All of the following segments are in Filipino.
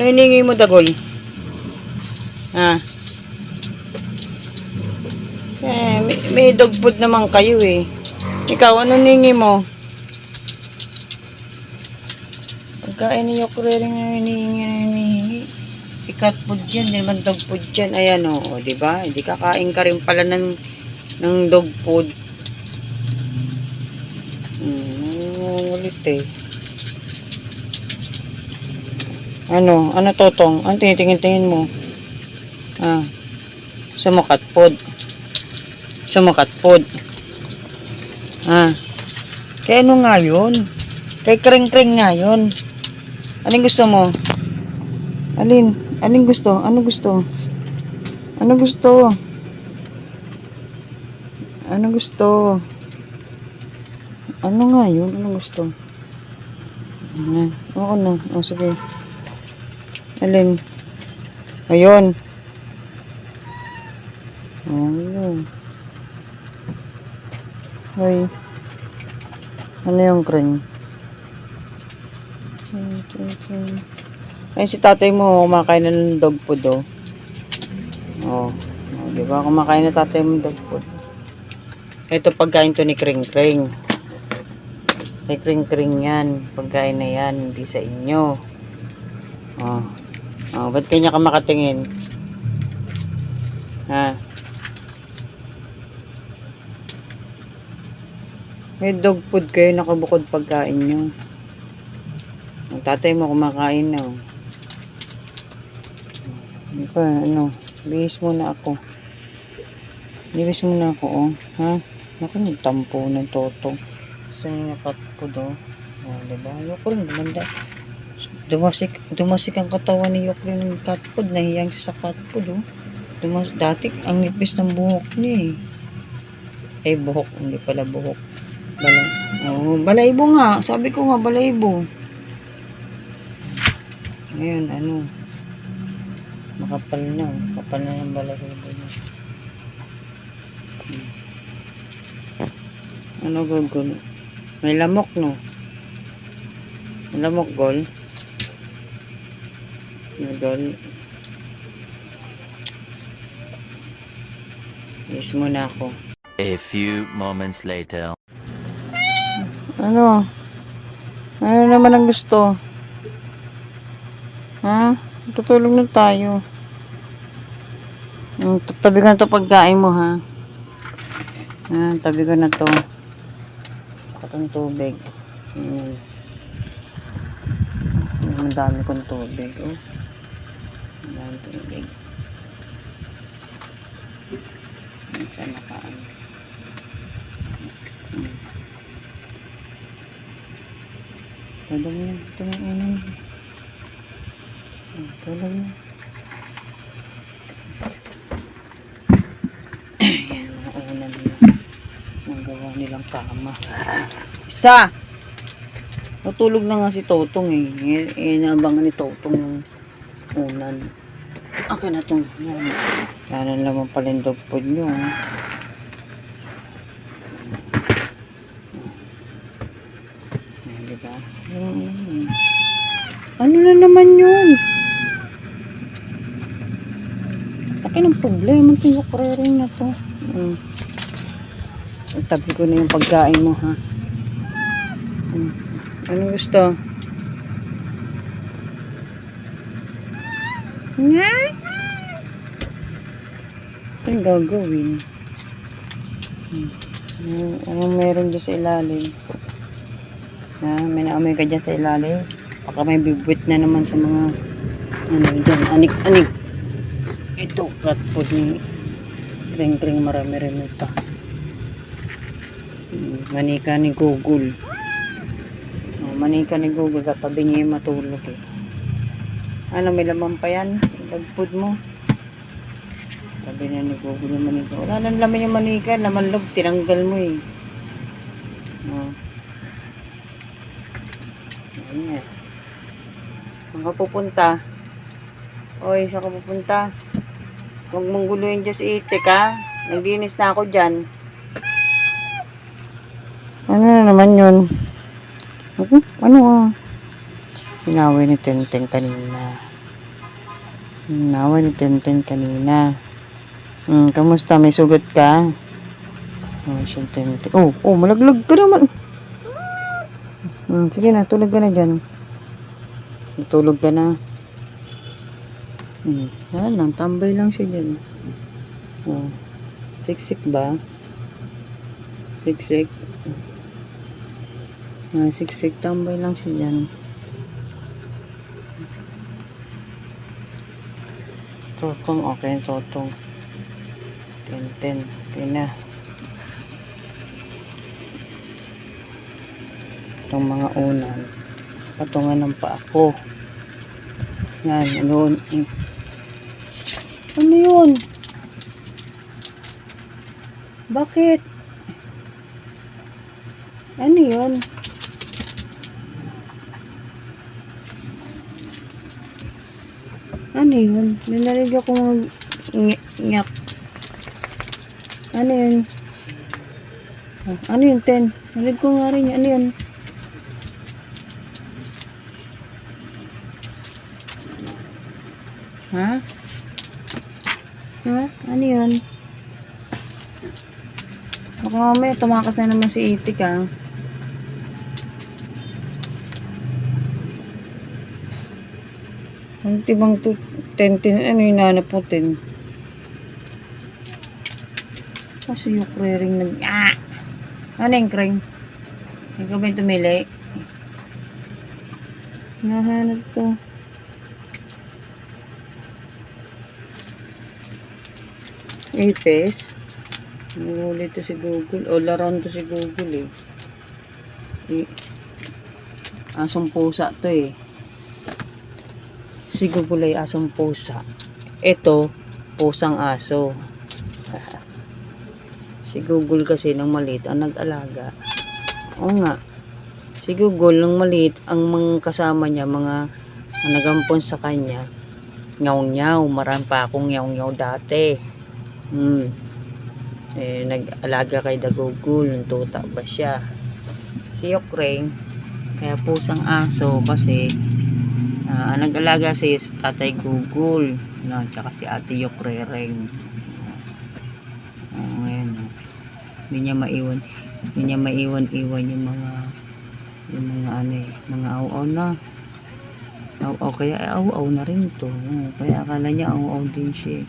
Ano hiningi mo, Dagol? Ha? Eh, may, may dog naman kayo eh. Ikaw, ano hiningi mo? Pagkain ni Yokreri na hinihingi na hinihingi. Ikat food yan, di naman dog food yan. Ayan o, oh, di ba? Hindi kakain ka rin pala ng, ng dog food. Hmm, ulit eh. Ano? Ano totong? Ano tinitingin-tingin mo? Ah. Sumukat pod. Sumukat pod. Ah. Kaya ano nga yun? Kay kring-kring nga yun. Anong gusto mo? Alin? Anong gusto? Ano gusto? Ano gusto? Ano gusto? Ano nga yun? Ano gusto? Na. Oo na. O sige. Alin? Ayun. Ayun. Hoy. Ano yung kring? Ay, si tatay mo, kumakain na ng dog food, oh. Oh. oh di ba? Kumakain na tatay mo dog food. Ito pagkain to ni Kring Kring. Kay Kring Kring yan. Pagkain na yan, hindi sa inyo. Oh. Oh, ba't kanya ka makatingin? Ha? May dog food kayo, nakabukod pagkain nyo. Ang tatay mo kumakain na. oh. Ano pa, ano? Bihis muna ako. Bihis muna ako, oh. Ha? Naku, nagtampo ng toto. Sa mga cat food, oh. Oh, diba? Ayoko rin, gumanda. Dumasik, dumasik ang katawan ni Yokri ng cat food. Nahiyang siya sa cat food, oh. Dumas, dati, ang nipis ng buhok niya, eh. Ay, buhok. Hindi pala buhok. Balay. Oh, balaybo nga. Sabi ko nga, balaybo. Ngayon, ano, makapal na, oh. kapal na ng balahibo niya. Hmm. Ano gagawin? May lamok, no? May lamok, gol. May gol. Yes muna ako. A few moments later. Ano? Ano naman ang gusto? Ha? Tutulog na tayo. Hmm, tabi ko na to pagkain mo, ha? Ha, tabi ko na to. Katong tubig. Hmm. Ang dami kong tubig, oh. Ang tubig. Siya nakaan. Hmm. Tulog na. Ito na unan. Tulog na. Ayan, mga unan nila. Ang gawa nilang kama. Isa! Natulog na nga si Totong eh. I- Inaabangan ni Totong yung unan. Akin na itong yan. Yan naman pala yung dog food nyo. Ayan, diba? Ano na naman yun? Laki ng problema itong yukrering na to. Mm. Tabi ko na yung pagkain mo, ha? Mm. Ano gusto? Nga? Anong gagawin? Hmm. Ano, meron dyan sa ilalim? Ha? May naamoy ka dyan sa ilalim? Baka may bibwit na naman sa mga ano dyan, anik-anik. Ito, cat food ni kring-kring marami-rami pa. Hmm, Manika ni Google. Oh, manika ni Google, katabi niya yung matulog eh. Ano, may laman pa yan? Food mo? Sabi niya ni Google yung manika. Wala nang laman yung manika. Laman loob, tinanggal mo eh. Oh. Ayan. Saan ka pupunta? Oy, saan ka pupunta? Huwag mong guluhin dyan si Itik ha. Naglinis na ako dyan. Ano na naman yun? Ano? Ano ah? Pinaway ni Tenteng kanina. Nawa ni Tenten kanina. Hmm, kamusta? May sugat ka? Oh, siya Tenten. Oh, oh, malaglag ka naman. Hmm, sige na, tulog ka na dyan. Tulog ka na. Hmm, yan lang, tambay lang siya dyan. Oh, siksik ba? Siksik. Ah, siksik, tambay lang siya dyan. Totong, okay, totong. Ten, ten, okay na. Itong mga unan. Patungan ng pa. Yan, eh. ano yun? Bakit? Ano yun? Ano yun? Nanarig ako nyak. Ano yun? Oh, ano yun, Ten? Narinig ko nga rin. Ano yun? Ha? Ha? Ano yun? Baka mamaya tumakas na naman si Itik ah. Ang tibang to, ten, ten, ano yung nanap mo, ten? Kasi yung krering nag, ah! Ano yung kreng? Ikaw ba yung tumili? Nahanap to. Apes? Nahuli to si Google. O, laron to si Google eh. I asong pusa to eh. Si Google ay asong pusa. Ito, pusang aso. si Google kasi nang maliit ang nag-alaga. Oo nga. Si Google nang maliit ang mga kasama niya, mga nagampon sa kanya. Nyaw-nyaw. Marami pa akong nyaw-nyaw dati. Hmm. Eh, nag-alaga kay The Google. Nung tuta ba siya? Si Ukraine, kaya pusang aso kasi Ah, ang nag-alaga si Tatay Google, no, tsaka si Ate Yokrereng. Oh, ngayon. oh. Hindi niya maiwan, hindi niya maiwan-iwan yung mga yung mga ano eh, mga aw-aw na. Aw-aw, kaya aw-aw na rin to. Oh, kaya akala niya aw-aw din siya. eh.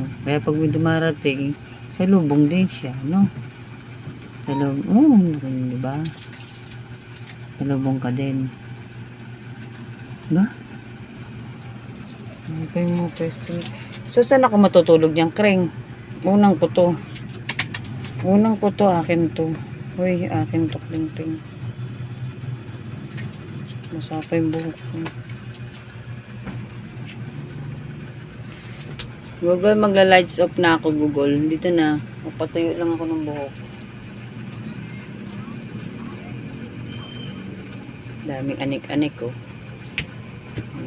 No, kaya pag may dumarating, sa lubong din siya, no? Sa lubong, oh, rin, di ba? Sa lubong ka din. Ba? Ano pa yung pwesto? So, saan ako matutulog niyang kreng? Unang ko to. Unang ko to, akin to. Uy, akin to, kling kling. Masapa yung buhok ko. Google, magla-lights off na ako, Google. Dito na. Papatuyo lang ako ng buhok. Daming anik-anik, oh.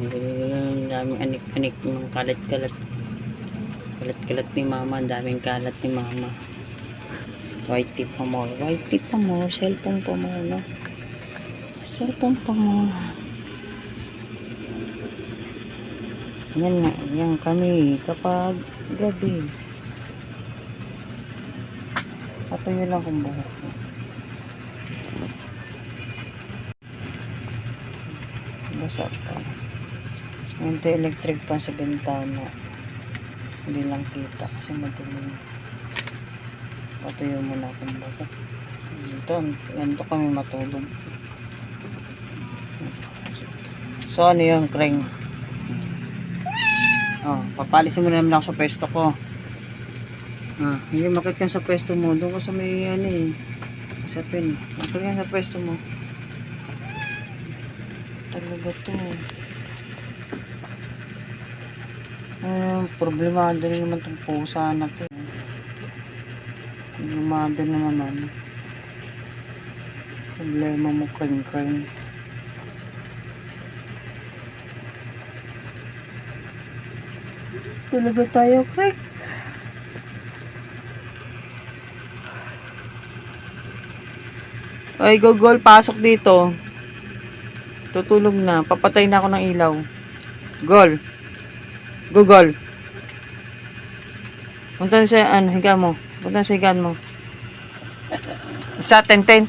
Ang daming anik-anik ng kalat-kalat. Kalat-kalat ni mama. Daming kalat ni mama. White tip pa mo. White tip pa mo. Cellphone pa mo, no? Cellphone pa mo. Yan nga. Yan kami. Kapag gabi. Patuyo lang kung buhok. Basa pa. Ito electric pa sa bintana. Hindi lang kita kasi madilim. Patuyo muna akong bata. Ito, ganito kami matulog. So, ano yun, Kreng? Oh, papalisin mo na naman ako sa pwesto ko. Ah, hindi makit ka sa pwesto mo. Doon ka sa may, ano eh, sa pin. Makit sa pwesto mo. Talaga to. Ah, problemado na naman itong pusa na to. Problemado na naman. Problema mo kring-kring. Talaga tayo, Craig. Ay, Gogol, pasok dito. Tutulog na. Papatay na ako ng ilaw. Gol. Google. Punta na sa, ano, higa mo. Punta na sa higaan mo. Ten, ten.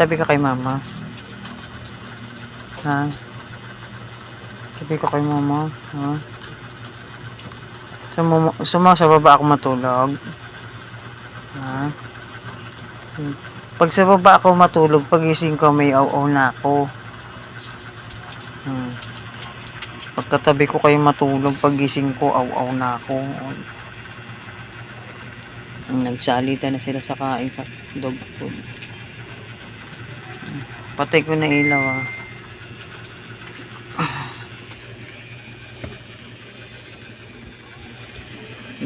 Tabi ka kay mama. Ha? Tabi ka kay mama. Ha? Sa, mo, sa, sa baba ako matulog. Ha? Pag sa baba ako matulog, pagising ko may aw na ako. Hmm. Pagkatabi ko kayo matulog, pagising ko, aw-aw na ako. Nagsalita na sila sa kain sa dog food. Patay ko na ilaw ah.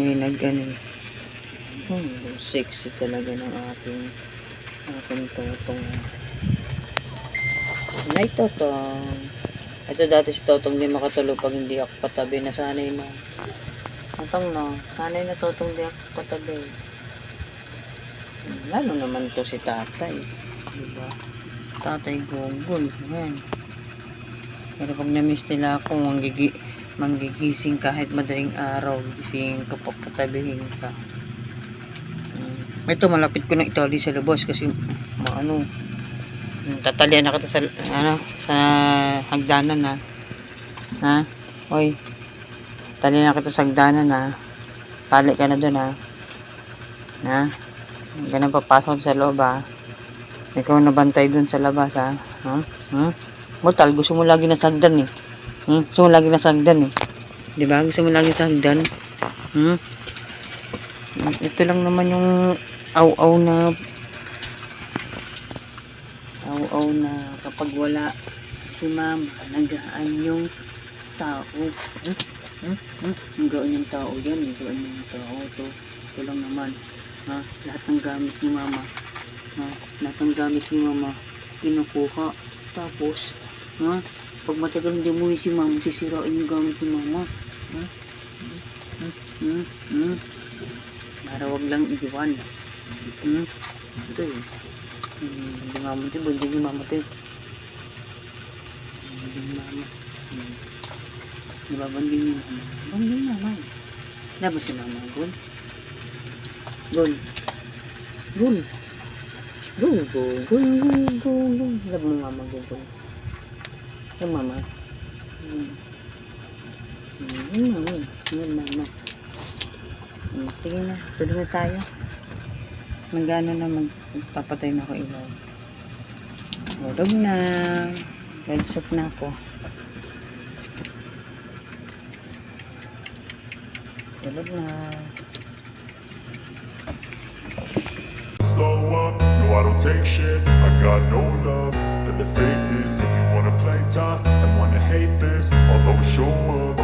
May nag ano. Hmm, sexy talaga ng ating ating totong. Nay totong. Ito dati si Totong di makatulog pag hindi ako patabi. Nasanay na. Totong no. Sanay na Totong di ako patabi. Hmm, Lalo naman to si tatay. Diba? Tatay gugol. Yan. Pero pag na-miss nila ako, manggigi manggigising kahit madaling araw. Gising ka, papatabihin ka. Hmm. Ito, malapit ko na itali sa labas kasi maano, tatalian na kita sa ano sa hagdanan na ha? Oy talian na kita sa hagdanan na pali ka na doon ha? Ha? Ganun papasok sa loob ha? Ikaw nabantay doon sa labas ha? Ha? Hmm? mortal gusto mo lagi na sagdan eh. Hmm? gusto mo lagi na sagdan eh. Di ba? Gusto mo lagi sa hagdan? Hmm? ito lang naman yung aw-aw na aw-aw na kapag wala si mama, nagaan yung tao. Hmm? Hmm? Hmm? Ang gaan yung tao yan, ang gaan yung tao. To, ito lang naman. Ha? Lahat ng gamit ni mama. Ha? Lahat ng gamit ni mama, kinukuha. Tapos, ha? Pag matagal hindi umuwi si mama, sisirain yung gamit ni mama. Ha? Hmm? Hmm? Hmm? Para wag lang iwan. Hmm? Ito eh. Hindi mamatay, hindi mamatay. Hindi mama. Di ba yung mama? Banding mama. Labo si mama. Gul. Gul. Gul, gul, gul, gul, gul, gul. Labo mo mama, Gul, gul. Yung mama. Mama. Mama. Hmm, Sige na, tulog na tayo. Magano na mag magpapatay na ako ilaw. Tulog na. Heads up na ako. Tulog na. slow up. No, I don't take shit. I got no love for the fakeness. If you wanna play tough and wanna hate this, I'll always show up.